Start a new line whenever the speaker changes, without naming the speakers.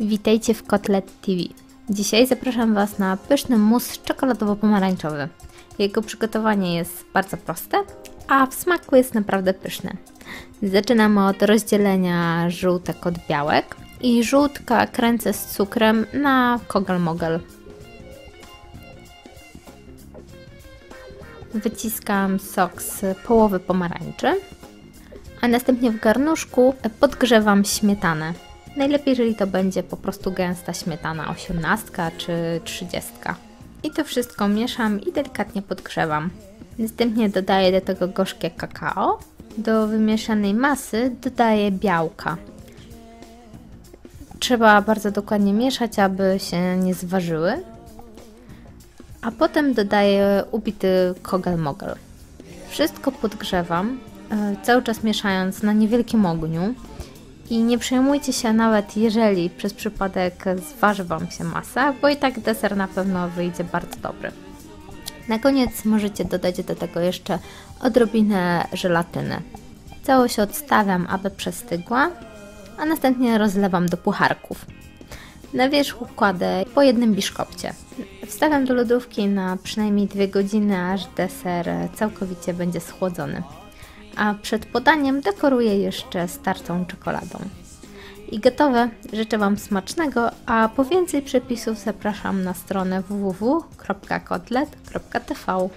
Witajcie w Kotlet TV. Dzisiaj zapraszam Was na pyszny mus czekoladowo-pomarańczowy. Jego przygotowanie jest bardzo proste, a w smaku jest naprawdę pyszny. Zaczynamy od rozdzielenia żółtek od białek i żółtka kręcę z cukrem na kogel-mogel. Wyciskam sok z połowy pomarańczy, a następnie w garnuszku podgrzewam śmietanę. Najlepiej, jeżeli to będzie po prostu gęsta śmietana 18 czy 30. I to wszystko mieszam i delikatnie podgrzewam. Następnie dodaję do tego gorzkie kakao. Do wymieszanej masy dodaję białka. Trzeba bardzo dokładnie mieszać, aby się nie zważyły. A potem dodaję ubity kogel-mogel. Wszystko podgrzewam, e, cały czas mieszając na niewielkim ogniu. I nie przejmujcie się nawet, jeżeli przez przypadek zważy Wam się masa, bo i tak deser na pewno wyjdzie bardzo dobry. Na koniec możecie dodać do tego jeszcze odrobinę żelatyny. Całość odstawiam, aby przestygła, a następnie rozlewam do pucharków. Na wierzchu kładę po jednym biszkopcie. Wstawiam do lodówki na przynajmniej 2 godziny, aż deser całkowicie będzie schłodzony a przed podaniem dekoruję jeszcze startą czekoladą. I gotowe. Życzę Wam smacznego, a po więcej przepisów zapraszam na stronę www.kotlet.tv.